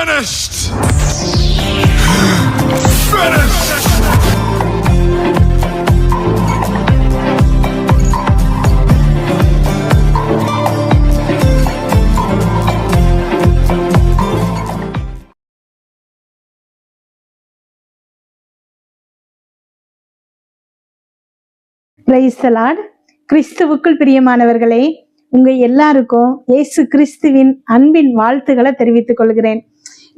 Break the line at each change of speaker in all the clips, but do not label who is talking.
finished. Finished.
கிறிஸ்துவுக்குள் பிரியமானவர்களே உங்க எல்லாருக்கும் இயேசு கிறிஸ்துவின் அன்பின் வாழ்த்துக்களை தெரிவித்துக் கொள்கிறேன்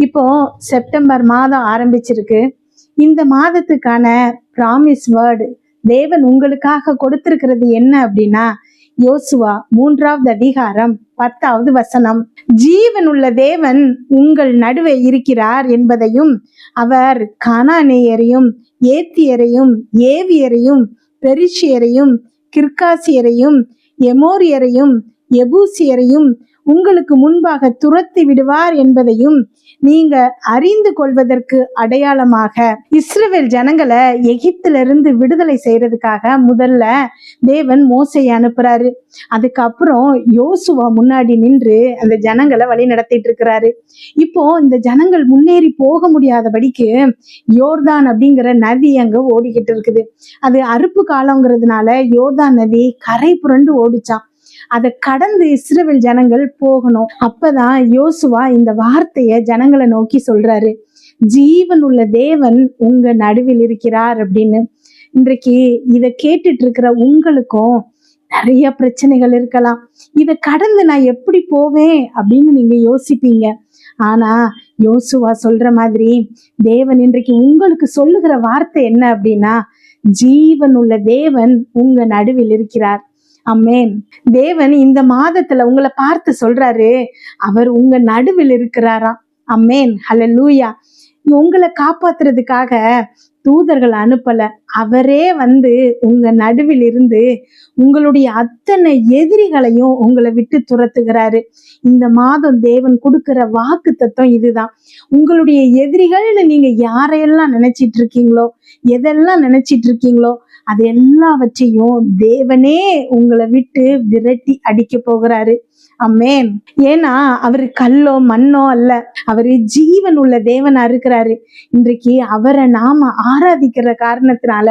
இப்போ செப்டம்பர் மாதம் ஆரம்பிச்சிருக்கு. இந்த மாதத்துக்கான ப்ராமிஸ் வேர்டு தேவன் உங்களுக்காக கொடுத்திருக்கிறது என்ன அப்படின்னா யோசுவா மூன்றாவது அதிகாரம் பத்தாவது வசனம். ஜீவனுள்ள தேவன் உங்கள் நடுவே இருக்கிறார் என்பதையும் அவர் கானானேயரையும் ஏத்தியரையும் ஏவியரையும் பெரிஷியரையும் கிர்காசியரையும் எமோரியரையும் எபூசியரையும் உங்களுக்கு முன்பாக துரத்தி விடுவார் என்பதையும் நீங்க அறிந்து கொள்வதற்கு அடையாளமாக. இஸ்ரேல் ஜனங்களை எகிப்திலிருந்து விடுதலை செய்யறதுக்காக முதல்ல தேவன் மோசை அனுப்புறாரு. அதுக்கப்புறம் யோசுவா முன்னாடி நின்று அந்த ஜனங்களை வழி நடத்திட்டு இருக்கிறாரு. இப்போ இந்த ஜனங்கள் முன்னேறி போக முடியாதபடிக்கு யோர்தான் அப்படிங்கிற நதி அங்க ஓடிக்கிட்டு இருக்குது. அது அறுப்பு காலங்கிறதுனால யோர்தான் நதி கரை புரண்டு ஓடிச்சான் அதை கடந்து இஸ்ரேல் ஜனங்கள் போகணும். அப்பதான் யோசுவா இந்த வார்த்தைய ஜனங்களை நோக்கி சொல்றாரு. ஜீவன் உள்ள தேவன் உங்க நடுவில் இருக்கிறார் அப்படின்னு. இன்றைக்கு இதை கேட்டுட்டு இருக்கிற உங்களுக்கும் நிறைய பிரச்சனைகள் இருக்கலாம். இதை கடந்து நான் எப்படி போவேன் அப்படின்னு நீங்க யோசிப்பீங்க. ஆனா யோசுவா சொல்ற மாதிரி தேவன் இன்றைக்கு உங்களுக்கு சொல்லுகிற வார்த்தை என்ன அப்படின்னா ஜீவன் உள்ள தேவன் உங்க நடுவில் இருக்கிறார். அம்மேன். தேவன் இந்த மாதத்துல உங்களை பார்த்து சொல்றாரு. அவர் உங்க நடுவில் இருக்கிறாராம். அம்மேன். ஹலலூயா உங்களை காப்பாத்துறதுக்காக தூதர்கள் அனுப்பல. அவரே வந்து உங்க நடுவில் இருந்து உங்களுடைய அத்தனை எதிரிகளையும் உங்களை விட்டு துரத்துகிறாரு. இந்த மாதம் தேவன் கொடுக்கிற வாக்கு தத்துவம் இதுதான். உங்களுடைய எதிரிகள்னு நீங்க யாரையெல்லாம் நினைச்சிட்டு இருக்கீங்களோ எதெல்லாம் நினைச்சிட்டு இருக்கீங்களோ அது எல்லாவற்றையும் தேவனே உங்களை விட்டு விரட்டி அடிக்க போகிறாரு. அம்மேன் ஏன்னா அவரு கல்லோ மண்ணோ அல்ல. அவரு ஜீவன் உள்ள தேவனா இருக்கிறாரு. இன்றைக்கு அவரை நாம ஆராதிக்கிற காரணத்தினால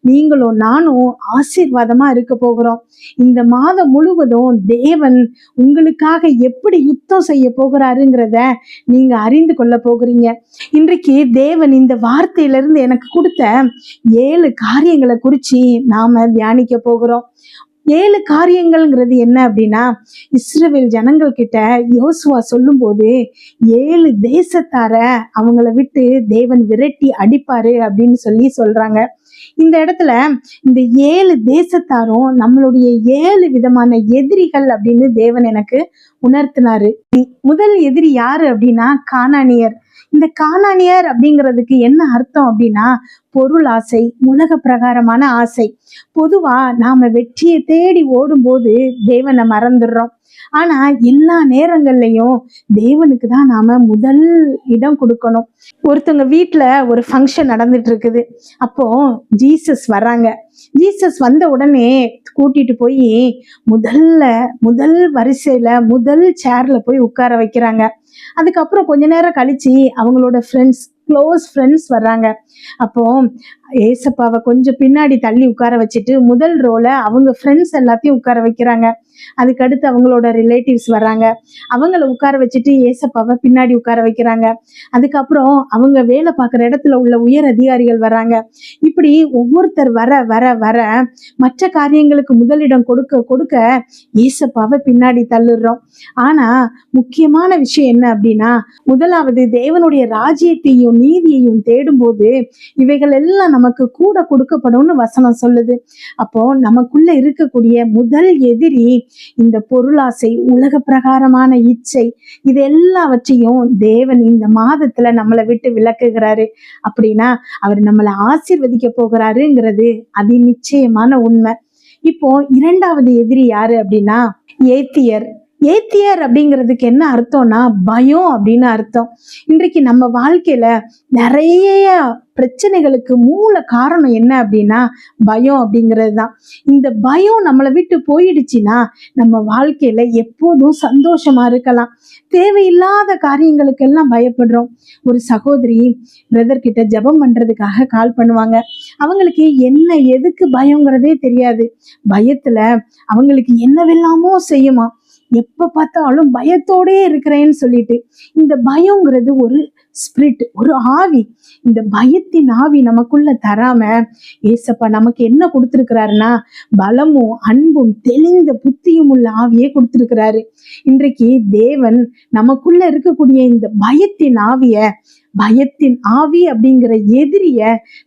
நீங்களும் நானும் ஆசீர்வாதமா இருக்க போகிறோம். இந்த மாதம் முழுவதும் தேவன் உங்களுக்காக எப்படி யுத்தம் செய்ய போகிறாருங்கிறத நீங்க அறிந்து கொள்ள போகிறீங்க. இன்றைக்கு தேவன் இந்த வார்த்தையிலிருந்து எனக்கு கொடுத்த ஏழு காரியங்களை குறிச்சு நாம தியானிக்க போகிறோம். ஏழு காரியங்கள்ங்கிறது என்ன அப்படின்னா இஸ்ரேல் ஜனங்கள் கிட்ட யோசுவா சொல்லும்போது ஏழு தேசத்தார அவங்கள விட்டு தேவன் விரட்டி அடிப்பாரு அப்படின்னு சொல்லி சொல்றாங்க. இந்த இடத்துல இந்த ஏழு தேசத்தாரும் நம்மளுடைய ஏழு விதமான எதிரிகள் அப்படின்னு தேவன் எனக்கு உணர்த்தினாரு. முதல் எதிரி யாரு அப்படின்னா கானானியர். இந்த காணானியர் அப்படிங்கிறதுக்கு என்ன அர்த்தம் அப்படின்னா பொருள் ஆசை உலக பிரகாரமான ஆசை. பொதுவா நாம வெற்றியை தேடி ஓடும்போது தேவனை மறந்துடுறோம். ஆனா எல்லா நேரங்கள்லயும் தேவனுக்கு தான் நாம முதல் இடம் கொடுக்கணும். ஒருத்தவங்க வீட்டுல ஒரு ஃபங்க்ஷன் நடந்துட்டு இருக்குது அப்போ ஜீசஸ் வர்றாங்க. ஜீசஸ் வந்த உடனே கூட்டிட்டு போய் முதல்ல முதல் வரிசையில முதல் சேர்ல போய் உட்கார வைக்கிறாங்க. அதுக்கப்புறம் கொஞ்ச நேரம் கழிச்சு அவங்களோட ஃப்ரெண்ட்ஸ் க்ளோஸ் ஃப்ரெண்ட்ஸ் வர்றாங்க. அப்போ ஏசப்பாவை கொஞ்சம் பின்னாடி தள்ளி உட்கார வச்சுட்டு முதல் ரோல அவங்க ஃப்ரெண்ட்ஸ் எல்லாத்தையும் உட்கார வைக்கிறாங்க. அதுக்கடுத்து அவங்களோட ரிலேட்டிவ்ஸ் வர்றாங்க. அவங்கள உட்கார வச்சுட்டு ஏசப்பாவை பின்னாடி உட்கார வைக்கிறாங்க. அதுக்கப்புறம் அவங்க வேலை பார்க்குற இடத்துல உள்ள உயர் அதிகாரிகள் வராங்க இப்படி ஒவ்வொருத்தர் வர வர வர மற்ற காரியங்களுக்கு முதலிடம் கொடுக்க கொடுக்க ஏசப்பாவை பின்னாடி தள்ளுடுறோம் ஆனா முக்கியமான விஷயம் என்ன அப்படின்னா முதலாவது தேவனுடைய ராஜ்யத்தையும் நீதியையும் தேடும்போது இவைகள் எல்லாம் நமக்கு கூட கொடுக்கப்படும்னு வசனம் சொல்லுது. அப்போ நமக்குள்ள இருக்கக்கூடிய முதல் எதிரி இந்த பொருளாசை உலக பிரகாரமான இச்சை இது எல்லாவற்றையும் தேவன் இந்த மாதத்துல நம்மளை விட்டு விளக்குகிறாரு அப்படின்னா அவர் நம்மளை ஆசிர்வதிக்க போகிறாருங்கிறது அதி நிச்சயமான உண்மை. இப்போ இரண்டாவது எதிரி யாரு அப்படின்னா ஏத்தியர். ஏத்தியர் அப்படிங்கிறதுக்கு என்ன அர்த்தம்னா பயம் அப்படின்னு அர்த்தம். இன்றைக்கு நம்ம வாழ்க்கையில நிறைய பிரச்சனைகளுக்கு மூல காரணம் என்ன அப்படின்னா பயம் அப்படிங்கிறது தான். இந்த பயம் நம்மளை விட்டு போயிடுச்சுன்னா நம்ம வாழ்க்கையில எப்போதும் சந்தோஷமா இருக்கலாம். தேவையில்லாத காரியங்களுக்கெல்லாம் பயப்படுறோம். ஒரு சகோதரி பிரதர்கிட்ட ஜபம் ஜெபம் பண்றதுக்காக கால் பண்ணுவாங்க. அவங்களுக்கு என்ன எதுக்கு பயங்கிறதே தெரியாது. பயத்துல அவங்களுக்கு என்னவெல்லாமோ செய்யுமா? எப்ப பார்த்தாலும் பயத்தோடே இருக்கிறேன்னு சொல்லிட்டு இந்த பயங்கிறது ஒரு ஸ்பிரிட் ஒரு ஆவி. இந்த பயத்தின் ஆவி நமக்குள்ள தராம ஏசப்பா நமக்கு என்ன கொடுத்துருக்கிறாருன்னா பலமும் அன்பும் தெளிந்த புத்தியும் உள்ள ஆவியே கொடுத்துருக்கிறாரு. இன்றைக்கு தேவன் நமக்குள்ள இருக்கக்கூடிய இந்த பயத்தின் ஆவிய பயத்தின் ஆவி அப்படிங்கிற எதிரிய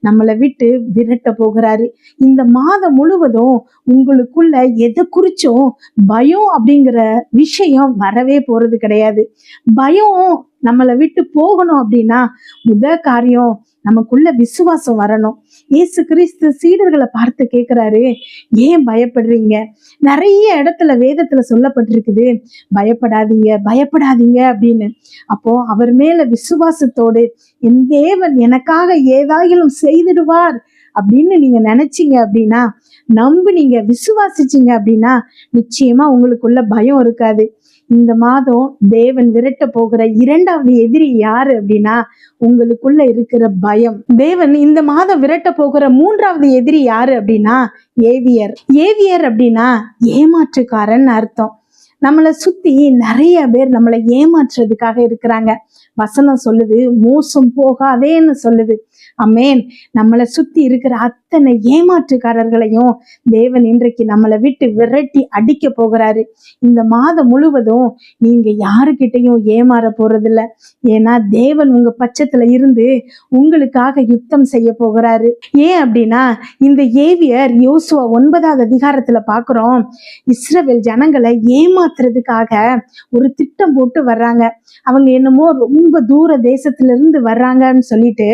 நம்மளை விட்டு விரட்ட போகிறாரு. இந்த மாதம் முழுவதும் உங்களுக்குள்ள எதை குறிச்சும் பயம் அப்படிங்கிற விஷயம் வரவே போறது கிடையாது. பயம் நம்மளை விட்டு போகணும் அப்படின்னா முத காரியம் நமக்குள்ள விசுவாசம் வரணும். ஏசு கிறிஸ்து சீடர்களை பார்த்து கேட்கிறாரு ஏன் பயப்படுறீங்க? நிறைய இடத்துல வேதத்துல சொல்லப்பட்டிருக்குது பயப்படாதீங்க பயப்படாதீங்க அப்படின்னு. அப்போ அவர் மேல விசுவாசத்தோடு என் தேவன் எனக்காக ஏதாயிலும் செய்திடுவார் அப்படின்னு நீங்க நினைச்சீங்க அப்படின்னா நம்புனீங்க விசுவாசிச்சீங்க அப்படின்னா நிச்சயமா உங்களுக்குள்ள பயம் இருக்காது. இந்த மாதம் தேவன் விரட்ட போகிற இரண்டாவது எதிரி யாரு அப்படின்னா உங்களுக்குள்ள இருக்கிற பயம். தேவன் இந்த மாதம் விரட்ட போகிற மூன்றாவது எதிரி யாரு அப்படின்னா ஏவியர். ஏவியர் அப்படின்னா ஏமாற்றுக்காரன் அர்த்தம். நம்மளை சுத்தி நிறைய பேர் நம்மளை ஏமாற்றுறதுக்காக இருக்கிறாங்க. வசனம் சொல்லுது மோசம் போகாதேன்னு சொல்லுது. அமேன் நம்மளை சுத்தி இருக்கிற அத்தனை ஏமாற்றுக்காரர்களையும் தேவன் இன்றைக்கு நம்மளை விட்டு விரட்டி அடிக்க போகிறாரு. இந்த மாதம் முழுவதும் நீங்க யாருக்கிட்டையும் ஏமாற போறதில்ல. ஏன்னா தேவன் உங்க பட்சத்துல இருந்து உங்களுக்காக யுத்தம் செய்ய போகிறாரு. ஏன் அப்படின்னா இந்த ஏவியர் யோசுவா ஒன்பதாவது அதிகாரத்துல பாக்குறோம். இஸ்ரவேல் ஜனங்களை ஏமாத்துறதுக்காக ஒரு திட்டம் போட்டு வர்றாங்க. அவங்க என்னமோ ரொம்ப தூர தேசத்திலிருந்து வர்றாங்கன்னு சொல்லிட்டு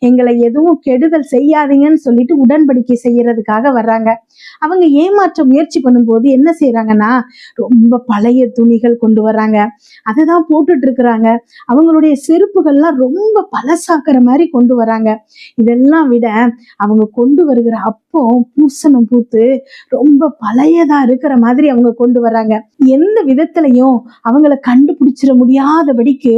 எங்களை எதுவும் கெடுதல் செய்யாதீங்கன்னு சொல்லிட்டு உடன்படிக்கை செய்யறதுக்காக வர்றாங்க. அவங்க ஏமாற்ற முயற்சி பண்ணும்போது என்ன செய்யறாங்கன்னா ரொம்ப பழைய துணிகள் கொண்டு வர்றாங்க. அதை தான் போட்டுட்டு இருக்கிறாங்க அவங்களுடைய செருப்புகள்லாம் ரொம்ப பழசாக்குற மாதிரி கொண்டு வராங்க இதெல்லாம் விட அவங்க கொண்டு வருகிற அப்போ பூசணம் பூத்து ரொம்ப பழையதா இருக்கிற மாதிரி அவங்க கொண்டு வர்றாங்க. எந்த விதத்திலையும் அவங்கள கண்டுபிடிச்சிட முடியாதபடிக்கு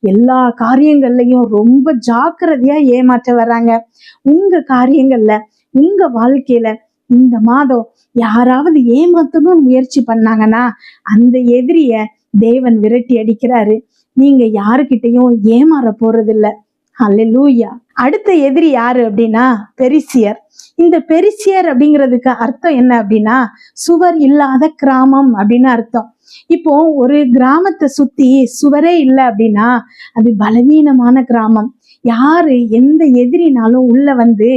எல்லா காரியங்கள்லையும் ரொம்ப ஜாக்கிரதையா ஏமாற்ற வர்றாங்க. உங்க காரியங்கள்ல உங்க வாழ்க்கையில இந்த மாதம் யாராவது ஏமாத்தணும்னு முயற்சி பண்ணாங்கன்னா அந்த எதிரிய தேவன் விரட்டி அடிக்கிறாரு. நீங்க யாருக்கிட்டையும் ஏமாற போறதில்ல. அல்லேலூயா அடுத்த எதிரி யாரு அப்படின்னா பெரிசியர். இந்த பெரிசியர் அப்படிங்கிறதுக்கு அர்த்தம் என்ன அப்படின்னா சுவர் இல்லாத கிராமம் அப்படின்னு அர்த்தம். இப்போ ஒரு கிராமத்தை சுத்தி சுவரே இல்லை அப்படின்னா அது பலவீனமான கிராமம். யாரு எந்த எதிரினாலும் உள்ள வந்து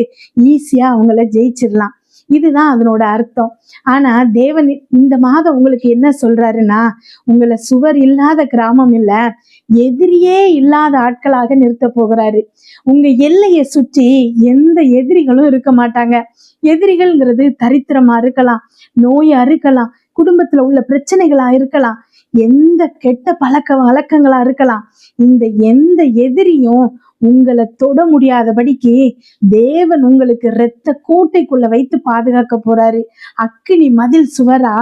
ஈஸியா அவங்கள ஜெயிச்சிடலாம். இதுதான் அதனோட அர்த்தம். ஆனா தேவன் இந்த மாதம் உங்களுக்கு என்ன சொல்றாருன்னா உங்களை சுவர் இல்லாத கிராமம் இல்ல எதிரியே இல்லாத ஆட்களாக நிறுத்த போகிறாரு. உங்க எல்லையை சுற்றி எந்த எதிரிகளும் இருக்க மாட்டாங்க. எதிரிகள்ங்கிறது தரித்திரமா இருக்கலாம் நோயா இருக்கலாம் குடும்பத்துல உள்ள பிரச்சனைகளா இருக்கலாம். எந்த கெட்ட பழக்க வழக்கங்களா இருக்கலாம். இந்த எந்த எதிரியும் உங்களை தொட முடியாதபடிக்கு தேவன் உங்களுக்கு இரத்த கோட்டைக்குள்ள வைத்து பாதுகாக்க போறாரு. அக்கினி மதில் சுவரா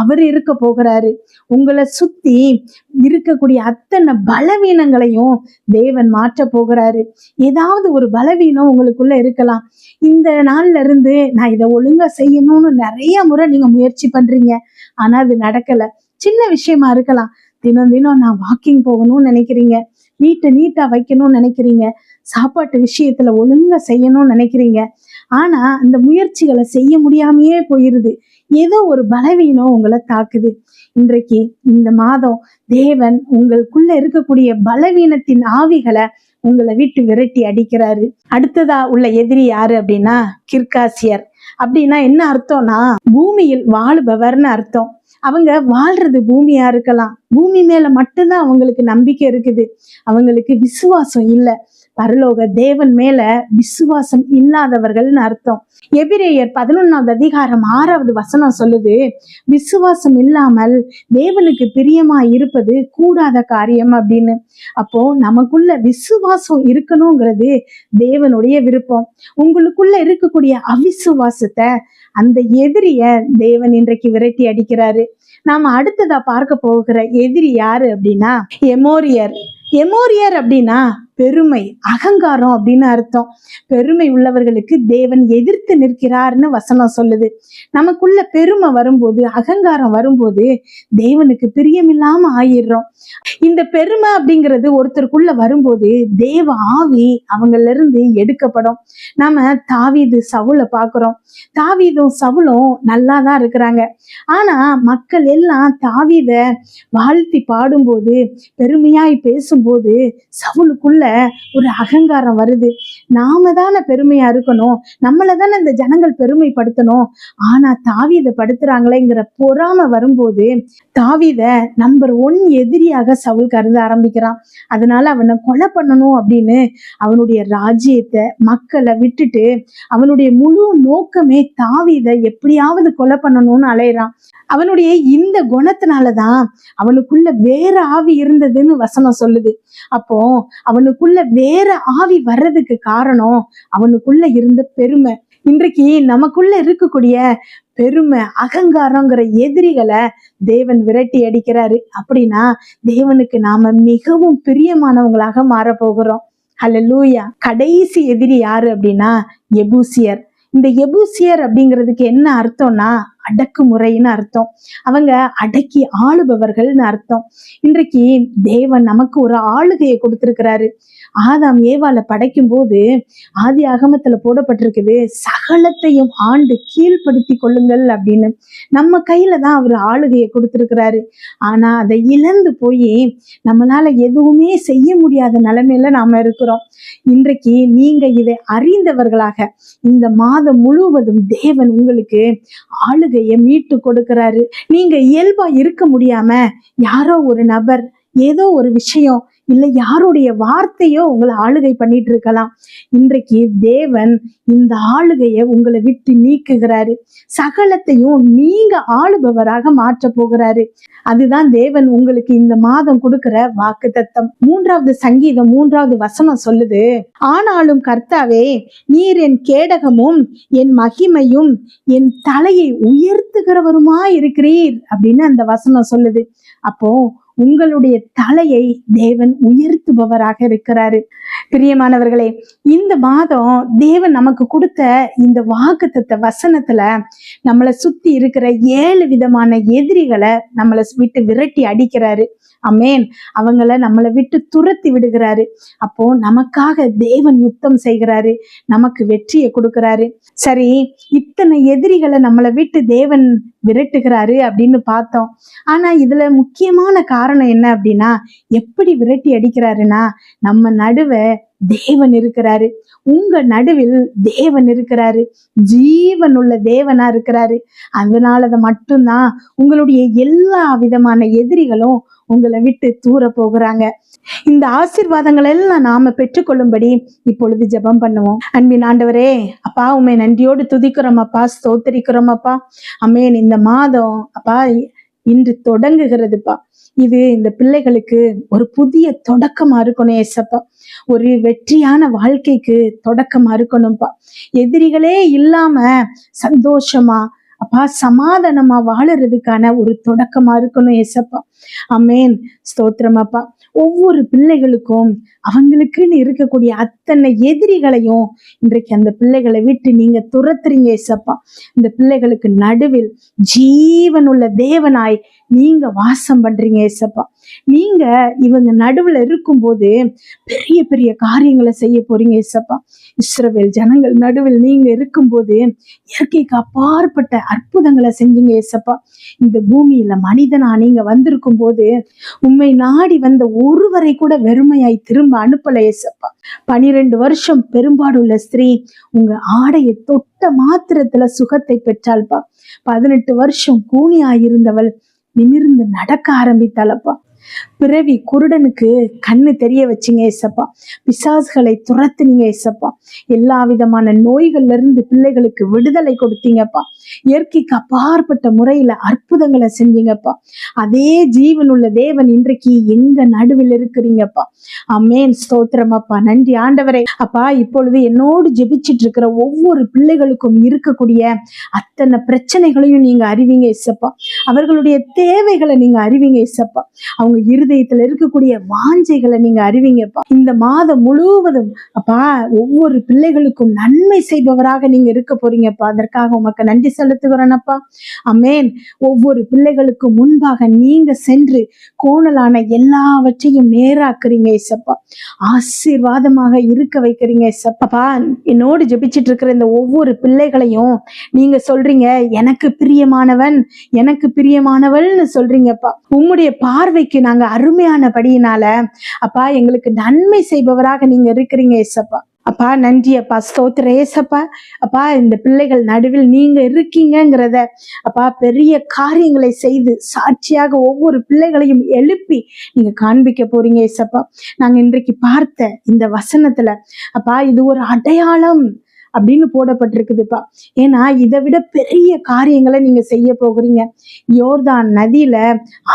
அவர் இருக்க போகிறாரு. உங்களை சுத்தி இருக்கக்கூடிய அத்தனை பலவீனங்களையும் தேவன் மாற்ற போகிறாரு. ஏதாவது ஒரு பலவீனம் உங்களுக்குள்ள இருக்கலாம். இந்த நாள்ல இருந்து நான் இதை ஒழுங்கா செய்யணும்னு நிறைய முறை நீங்க முயற்சி பண்றீங்க. ஆனா அது நடக்கல. சின்ன விஷயமா இருக்கலாம். தினம் தினம் நான் வாக்கிங் போகணும்னு நினைக்கிறீங்க. வீட்டை நீட்டா வைக்கணும்னு நினைக்கிறீங்க. சாப்பாட்டு விஷயத்துல ஒழுங்கா செய்யணும்னு நினைக்கிறீங்க. ஆனா அந்த முயற்சிகளை செய்ய முடியாமையே போயிருது. ஏதோ ஒரு பலவீனம் உங்களை தாக்குது. இன்றைக்கு இந்த மாதம் தேவன் உங்களுக்குள்ள இருக்கக்கூடிய பலவீனத்தின் ஆவிகளை உங்களை விட்டு விரட்டி அடிக்கிறாரு. அடுத்ததா உள்ள எதிரி யாரு அப்படின்னா கிர்காசியர். அப்படின்னா என்ன அர்த்தம்னா பூமியில் வாழுபவர்னு அர்த்தம். அவங்க வாழ்றது பூமியா இருக்கலாம். பூமி மேல மட்டும்தான் அவங்களுக்கு நம்பிக்கை இருக்குது. அவங்களுக்கு விசுவாசம் இல்லை. பரலோக தேவன் மேல விசுவாசம் இல்லாதவர்கள்னு அர்த்தம். எபிரேயர் பதினொன்னாவது அதிகாரம் ஆறாவது வசனம் சொல்லுது விசுவாசம் இல்லாமல் தேவனுக்கு பிரியமா இருப்பது கூடாத காரியம் அப்படின்னு. அப்போ நமக்குள்ள விசுவாசம் இருக்கணுங்கிறது தேவனுடைய விருப்பம். உங்களுக்குள்ள இருக்கக்கூடிய அவிசுவாசத்தை அந்த எதிரிய தேவன் இன்றைக்கு விரட்டி அடிக்கிறாரு. நாம அடுத்ததா பார்க்க போகிற எதிரி யாரு அப்படின்னா எமோரியர். எமோரியர் அப்படின்னா பெருமை அகங்காரம் அப்படின்னு அர்த்தம். பெருமை உள்ளவர்களுக்கு தேவன் எதிர்த்து நிற்கிறார்னு வசனம் சொல்லுது. நமக்குள்ள பெருமை வரும்போது அகங்காரம் வரும்போது தேவனுக்கு பிரியமில்லாம ஆயிடுறோம். இந்த பெருமை அப்படிங்கிறது ஒருத்தருக்குள்ள வரும்போது தேவ ஆவி அவங்கள இருந்து எடுக்கப்படும். நாம தாவீது சவுளை பார்க்குறோம். தாவீதும் சவுளும் நல்லா தான் இருக்கிறாங்க. ஆனா மக்கள் எல்லாம் தாவீத வாழ்த்தி பாடும்போது பெருமையாய் பேசும் பேசும்போது சவுலுக்குள்ள ஒரு அகங்காரம் வருது. நாம தானே பெருமையா இருக்கணும். நம்மளை தானே இந்த ஜனங்கள் பெருமைப்படுத்தணும். ஆனா தாவீதை படுத்துறாங்களேங்கிற பொறாம வரும்போது தாவித நம்பர் ஒன் எதிரியாக சவுல் கருத ஆரம்பிக்கிறான். அதனால அவனை கொலை பண்ணணும் அப்படின்னு அவனுடைய ராஜ்யத்தை மக்களை விட்டுட்டு அவனுடைய முழு நோக்கமே தாவித எப்படியாவது கொலை பண்ணணும்னு அலையிறான். அவனுடைய இந்த குணத்தினாலதான் அவனுக்குள்ள வேற ஆவி இருந்ததுன்னு வசனம் சொல்லுது. அப்போ அவனுக்குள்ள வேற ஆவி வர்றதுக்கு காரணம் அவனுக்குள்ள இருந்த பெருமை. இன்றைக்கு நமக்குள்ள இருக்கக்கூடிய பெருமை அகங்காரங்கிற எதிரிகளை தேவன் விரட்டி அடிக்கிறாரு. அப்படின்னா தேவனுக்கு நாம மிகவும் பிரியமானவங்களாக மாற போகிறோம் ஹalleluya கடைசி எதிரி யாரு அப்படின்னா எபூசியர். இந்த எபூசியர் அப்படிங்கிறதுக்கு என்ன அர்த்தம்னா அடக்குமுறைன்னு அர்த்தம். அவங்க அடக்கி ஆளுபவர்கள்னு அர்த்தம். இன்றைக்கு தேவன் நமக்கு ஒரு ஆளுகையை கொடுத்திருக்கிறாரு. ஆதாம் ஏவால படைக்கும் போது ஆதி அகமத்துல போடப்பட்டிருக்குது சகலத்தையும் ஆண்டு கீழ்படுத்தி கொள்ளுங்கள் அப்படின்னு. நம்ம கையில தான் அவர் ஆளுகையை கொடுத்துருக்கிறாரு. ஆனா அதை இழந்து போய் நம்மளால எதுவுமே செய்ய முடியாத நிலைமையில நாம இருக்கிறோம். இன்றைக்கு நீங்க இதை அறிந்தவர்களாக இந்த மாதம் முழுவதும் தேவன் உங்களுக்கு ஆளுகையை மீட்டு கொடுக்கிறாரு. நீங்க இயல்பா இருக்க முடியாம யாரோ ஒரு நபர் ஏதோ ஒரு விஷயம் இல்லை யாருடைய வார்த்தையோ உங்களை ஆளுகை பண்ணிட்டு இருக்கலாம். இன்றைக்கு தேவன் இந்த ஆளுகையை உங்களை விட்டு நீக்குகிறாரு. சகலத்தையும் நீங்க ஆளுபவராக மாற்ற போகிறாரு. அதுதான் தேவன் உங்களுக்கு இந்த மாதம் கொடுக்கிற வாக்கு தத்தம் மூன்றாவது சங்கீதம் மூன்றாவது வசனம் சொல்லுது ஆனாலும் கர்த்தாவே நீர் என் கேடகமும் என் மகிமையும் என் தலையை உயர்த்துகிறவருமா இருக்கிறீர் அப்படின்னு அந்த வசனம் சொல்லுது. அப்போ உங்களுடைய தலையை தேவன் உயர்த்துபவராக இருக்கிறாரு. பிரியமானவர்களே இந்த மாதம் தேவன் நமக்கு கொடுத்த இந்த வாக்குத்த வசனத்துல நம்மளை சுத்தி இருக்கிற ஏழு விதமான எதிரிகளை நம்மளை விட்டு விரட்டி அடிக்கிறாரு. அமேன் அவங்கள நம்மளை விட்டு துரத்தி விடுகிறாரு. அப்போ நமக்காக தேவன் யுத்தம் செய்கிறாரு. நமக்கு வெற்றியை கொடுக்கிறாரு. சரி இத்தனை எதிரிகளை நம்மளை விட்டு தேவன் விரட்டுகிறாரு அப்படின்னு பார்த்தோம். ஆனா இதுல முக்கியமான காரணம் என்ன அப்படின்னா எப்படி விரட்டி அடிக்கிறாருன்னா நம்ம நடுவ தேவன் இருக்கிறாரு. உங்க நடுவில் தேவன் இருக்கிறாரு. ஜீவன் உள்ள தேவனா இருக்கிறாரு. அதனாலத மட்டும்தான் உங்களுடைய எல்லா விதமான எதிரிகளும் உங்களை விட்டு தூர போகிறாங்க. இந்த ஆசிர்வாதங்களை எல்லாம் நாம பெற்றுக்கொள்ளும்படி இப்பொழுது ஜெபம் பண்ணுவோம். அன்பின் ஆண்டவரே அப்பா உண்மை நன்றியோடு துதிக்கிறோம் அப்பா ஸ்தோத்தரிக்கிறோம் அப்பா. அமேன் இந்த மாதம் அப்பா இன்று தொடங்குகிறதுப்பா. இது இந்த பிள்ளைகளுக்கு ஒரு புதிய தொடக்கமா இருக்கணும் ஏசப்பா. ஒரு வெற்றியான வாழ்க்கைக்கு தொடக்கமா இருக்கணும்ப்பா எதிரிகளே இல்லாம சந்தோஷமா அப்பா சமாதானமா வாழறதுக்கான ஒரு தொடக்கமா இருக்கணும் ஏசப்பா. அமேன் ஸ்தோத்திரம் அப்பா. ஒவ்வொரு பிள்ளைகளுக்கும் அவங்களுக்குன்னு இருக்கக்கூடிய அத்தனை எதிரிகளையும் இன்றைக்கு அந்த பிள்ளைகளை விட்டு நீங்க துரத்துறீங்க ஏசப்பா. இந்த பிள்ளைகளுக்கு நடுவில் ஜீவனுள்ள தேவனாய் நீங்க வாசம் பண்றீங்க ஏசப்பா. நீங்க இவங்க நடுவுல இருக்கும்போது பெரிய பெரிய காரியங்களை செய்ய போறீங்க ஏசப்பா. இஸ்ரவேல் ஜனங்கள் நடுவில் நீங்க இருக்கும்போது இயற்கைக்கு அப்பாற்பட்ட அற்புதங்களை செஞ்சீங்க ஏசப்பா. இந்த பூமியில மனிதனா நீங்க வந்திருக்கும் போது உண்மை நாடி வந்த ஒருவரை கூட வெறுமையாய் திரும்ப அனுப்பல ஏசப்பா. பனிரெண்டு வருஷம் பெரும்பாடுள்ள ஸ்திரீ உங்க ஆடையை தொட்ட மாத்திரத்துல சுகத்தை பெற்றாள்ப்பா பதினெட்டு வருஷம் கூனியாயிருந்தவள் நிமிர்ந்து நடக்க ஆரம்பித்தாளப்பா. பிறவி குருடனுக்கு கண்ணு தெரிய வச்சிங்க ஏசப்பா. பிசாசுகளை துரத்துனீங்க ஏசப்பா. எல்லா விதமான நோய்கள்ல இருந்து பிள்ளைகளுக்கு விடுதலை கொடுத்தீங்கப்பா. இயற்கைக்கு அப்பாற்பட்ட முறையில அற்புதங்களை செஞ்சீங்கப்பா. அதே ஜீவனுள்ள தேவன் இன்றைக்கு எங்க நடுவில் இருக்கிறீங்கப்பா. அமேன் ஸ்தோத்திரம் அப்பா நன்றி ஆண்டவரே. அப்பா இப்பொழுது என்னோடு ஜெபிச்சிட்டு இருக்கிற ஒவ்வொரு பிள்ளைகளுக்கும் இருக்கக்கூடிய அத்தனை பிரச்சனைகளையும் நீங்க அறிவீங்க இசப்பா அவர்களுடைய தேவைகளை நீங்க அறிவீங்க இசப்பா அவங்க இருதயத்துல இருக்கக்கூடிய வாஞ்சைகளை நீங்க அறிவிங்கப்பா. இந்த மாதம் முழுவதும் அப்பா ஒவ்வொரு பிள்ளைகளுக்கும் நன்மை செய்பவராக நீங்க இருக்க போறீங்கப்பா. அதற்காக உமக்கு நன்றி செலுத்துகிறேனப்பா. அமேன் ஒவ்வொரு பிள்ளைகளுக்கும் முன்பாக நீங்க சென்று கோணலான எல்லாவற்றையும் நேராக்குறீங்க இசப்பா ஆசீர்வாதமாக இருக்க வைக்கிறீங்க இசப்பா என்னோடு ஜெபிச்சிட்டு இருக்கிற இந்த ஒவ்வொரு பிள்ளைகளையும் நீங்க சொல்றீங்க எனக்கு பிரியமானவன் எனக்கு பிரியமானவள்னு சொல்றீங்கப்பா. உம்முடைய பார்வைக்கு நாங்க அருமையானபடியினால அப்பா எங்களுக்கு நன்மை செய்பவராக நீங்க இருக்கிறீங்க ஏசப்பா. அப்பா நன்றி அப்பா ஸ்தோத்திர ஏசப்பா அப்பா இந்த பிள்ளைகள் நடுவில் நீங்க இருக்கீங்கங்கிறத அப்பா பெரிய காரியங்களை செய்து சாட்சியாக ஒவ்வொரு பிள்ளைகளையும் எழுப்பி நீங்க காண்பிக்க போறீங்க ஏசப்பா. நாங்க இன்றைக்கு பார்த்த இந்த வசனத்துல அப்பா இது ஒரு அடையாளம். அப்படின்னு போடப்பட்டிருக்குதுப்பா. ஏன்னா இதை விட பெரிய காரியங்களை நீங்க செய்ய போகிறீங்க. யோர்தான் நதியில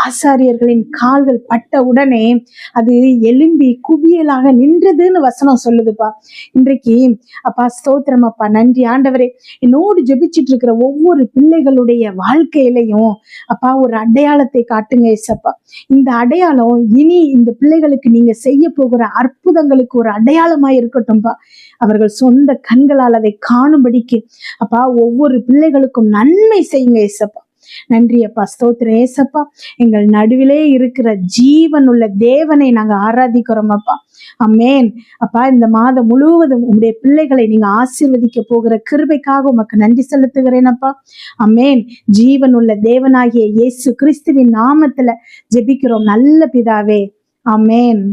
ஆசாரியர்களின் கால்கள் பட்ட உடனே அது எலும்பி குவியலாக நின்றதுன்னு வசனம் சொல்லுதுப்பா. இன்றைக்கு அப்பா ஸ்தோத்திரம் அப்பா நன்றி. ஆண்டவரே என்னோடு ஜெபிச்சிட்டு இருக்கிற ஒவ்வொரு பிள்ளைகளுடைய வாழ்க்கையிலையும் அப்பா ஒரு அடையாளத்தை காட்டுங்க ஏசப்பா. இந்த அடையாளம் இனி இந்த பிள்ளைகளுக்கு நீங்க செய்ய போகிற அற்புதங்களுக்கு ஒரு அடையாளமா இருக்கட்டும்பா. அவர்கள் சொந்த கண்களால் அதை காணும்படிக்கு அப்பா ஒவ்வொரு பிள்ளைகளுக்கும் நன்மை செய்யுங்க ஏசப்பா. நன்றி அப்பா ஸ்தோத்திர ஏசப்பா எங்கள் நடுவிலே இருக்கிற ஜீவன் உள்ள தேவனை நாங்க ஆராதிக்கிறோம் அப்பா. அம்மேன் அப்பா இந்த மாதம் முழுவதும் உங்களுடைய பிள்ளைகளை நீங்க ஆசீர்வதிக்க போகிற கிருபைக்காக உமக்கு நன்றி செலுத்துகிறேன் அப்பா. அம்மேன் ஜீவனுள்ள தேவனாகிய இயேசு கிறிஸ்துவின் நாமத்துல ஜெபிக்கிறோம். நல்ல பிதாவே. அம்மேன்